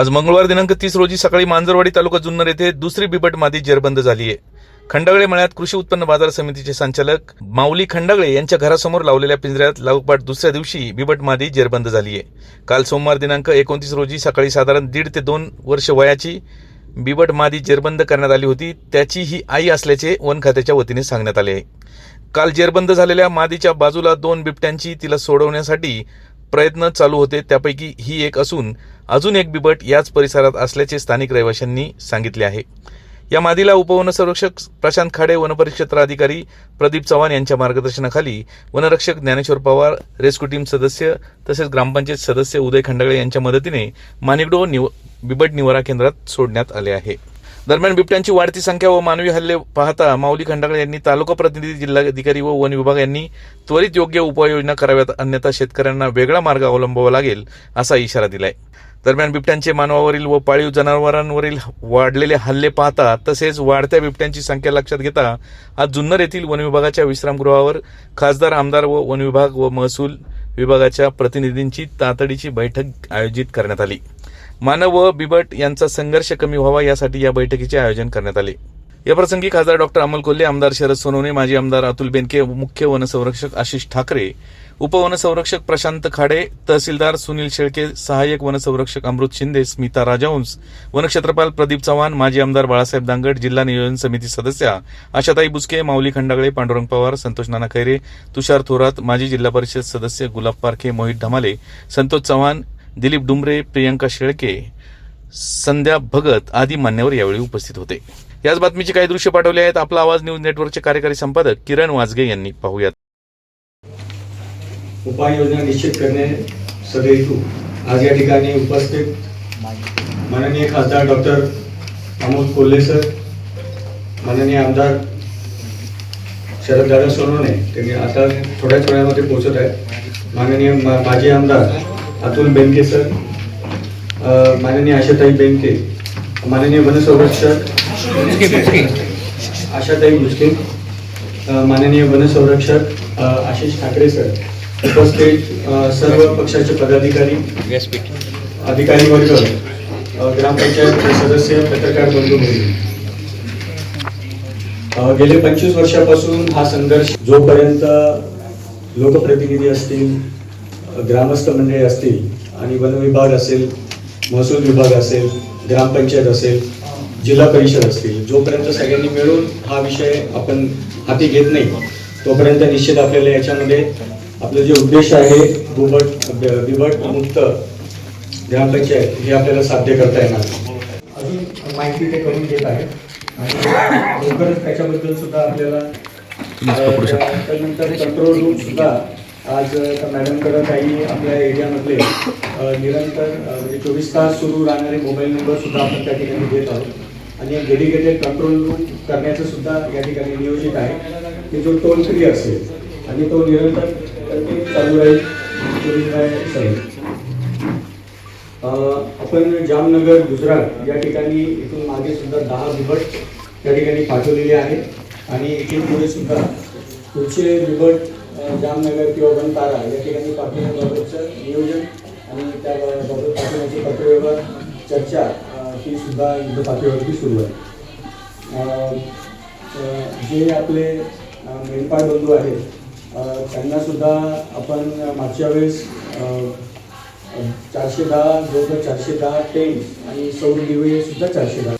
आज मंगळवार दिनांक तीस रोजी सकाळी मांजरवाडी तालुका जुन्नर येथे दुसरी बिबट मादी जेरबंद झाली आहे. खंडागळे मळ्यात कृषी उत्पन्न बाजार समितीचे संचालक माऊली खंडागळे यांच्या घरासमोर लावलेल्या पिंजऱ्यात लागोपाठ दुसऱ्या दिवशी बिबट मादी जेरबंद झाली आहे. काल सोमवार दिनांक एकोणतीस रोजी सकाळी साधारण दीड ते दोन वर्ष वयाची बिबट मादी जेरबंद करण्यात आली होती. त्याची ही आई असल्याचे वन खात्याच्या वतीने सांगण्यात आले आहे. काल जेरबंद झालेल्या मादीच्या बाजूला दोन बिबट्यांची तिला सोडवण्यासाठी प्रयत्न चालू होते त्यापैकी ही एक असून अजून एक बिबट याच परिसरात असल्याचे स्थानिक रहिवाशांनी सांगितले आहे. या मादीला उपवनसंरक्षक प्रशांत खाडे वनपरिक्षेत्र अधिकारी प्रदीप चव्हाण यांच्या मार्गदर्शनाखाली वनरक्षक ज्ञानेश्वर पवार रेस्क्यू टीम सदस्य तसेच ग्रामपंचायत सदस्य उदय खंडागळे यांच्या मदतीने मानिकडो निव बिबट निवारा केंद्रात सोडण्यात आले आहे. दरम्यान बिबट्यांची वाढती संख्या व मानवी हल्ले पाहता माऊली खंडागळे यांनी तालुका प्रतिनिधी जिल्हाधिकारी व वन विभाग यांनी त्वरित योग्य उपाययोजना कराव्यात अन्यथा शेतकऱ्यांना वेगळा मार्ग अवलंबावा लागेल असा इशारा दिलाय. दरम्यान बिबट्यांचे मानवावरील व पाळीव जनावरांवरील वाढलेले हल्ले पाहता तसेच वाढत्या बिबट्यांची संख्या लक्षात घेता आज जुन्नर येथील वन विभागाच्या विश्रामगृहावर खासदार आमदार व वन विभाग व महसूल विभागाच्या प्रतिनिधींची तातडीची बैठक आयोजित करण्यात आली. मानव व बिबट यांचा संघर्ष कमी व्हावा यासाठी या बैठकीचे आयोजन करण्यात आले. या प्रसंगी खासदार डॉक्टर अमोल कोल्हे आमदार शरद सोनवणे माजी आमदार अतुल बेनके मुख्य वनसंरक्षक आशिष ठाकरे उपवनसंरक्षक प्रशांत खाडे तहसीलदार सुनील शेळके सहाय्यक वनसंरक्षक अमृत शिंदे स्मिता राजहंस वनक्षेत्रपाल प्रदीप चव्हाण माजी आमदार बाळासाहेब दांगड जिल्हा नियोजन समिती सदस्या आशाताई बुसके माऊली खंडागळे पांडुरंग पवार संतोष नाना खैरे तुषार थोरात माजी जिल्हा परिषद सदस्य गुलाब पारखे मोहित ढमाले संतोष चव्हाण दिलीप डुमरे प्रियंका शेळके संध्या भगत आदी मान्यवर यावेळी उपस्थित होते. याच बातमीची काही दृश्य पाठवले आहेत. आपला आवाज न्यूज नेटवर्कचे कार्यकारी संपादक किरण वाजगे यांनी पाहूयात. उपाययोजना निश्चित करणे सदैतू आज या ठिकाणी उपस्थित माननीय खासदार डॉक्टर अमोल कोल्हे सर माननीय आमदार शरददादा सोनवणे त्यांनी आता थोड्याच वेळामध्ये पोहोचत आहेत. माननीय माजी आमदार अतुल बेनके सर माननीय आशाताई बेनके माननीय वनसंरक्षक आशाताई बुचके माननीय वनसंरक्षक आशिष ठाकरे सर उपस्थित सर्व पक्षाचे पदाधिकारी अधिकारी वर्ग ग्रामपंचायत सदस्य पत्रकार बंधू भगिनी. गेले पंचवीस वर्षापासून हा संघर्ष जोपर्यंत लोकप्रतिनिधी असतील ग्रामस्थ मंडळी असतील आणि वन विभाग असेल महसूल विभाग असेल ग्रामपंचायत असेल जिल्हा परिषद असतील जोपर्यंत सगळ्यांनी मिळून हा विषय आपण हाती घेत नाही तोपर्यंत निश्चित आपल्याला याच्यामध्ये आपलं जे उद्देश आहे बिबट बिबट मुक्त ग्रामपंचायत हे आपल्याला साध्य करता येणार. अजून माहिती ते करून घेत आहे आणि लवकरच त्याच्याबद्दल सुद्धा आपल्याला त्यानंतर कंट्रोल रूम सुद्धा आज मॅडमकडं काही आपल्या एरियामधले निरंतर म्हणजे चोवीस तास सुरू राहणारे मोबाईल नंबर सुद्धा आपण त्या ठिकाणी देत आहोत. आणि डेडिकेटेड कंट्रोल रूम करण्याचं सुद्धा या ठिकाणी नियोजित आहे. की जो टोल फ्री असेल आणि तो निरंतर चालू राहील. चोवीस आपण जामनगर गुजरात या ठिकाणी इथून मागे सुद्धा दहा बिबट त्या ठिकाणी पाठवलेले आहेत. आणि इथून पुढे सुद्धा पुढचे बिबट जामनगर किंवा बनतारा या ठिकाणी पाठवण्याबाबतचं नियोजन आणि त्याबाबत पाठवण्याची पातळीवर चर्चा ही सुद्धा युद्ध पातळीवरती सुरू आहे. जे आपले अ, मेंढपाळ बंधू आहेत त्यांनासुद्धा आपण मागच्या वेळेस चारशे दहा जवळपास चारशे दहा टेंट आणि सौर दिवे सुद्धा चारशे दहा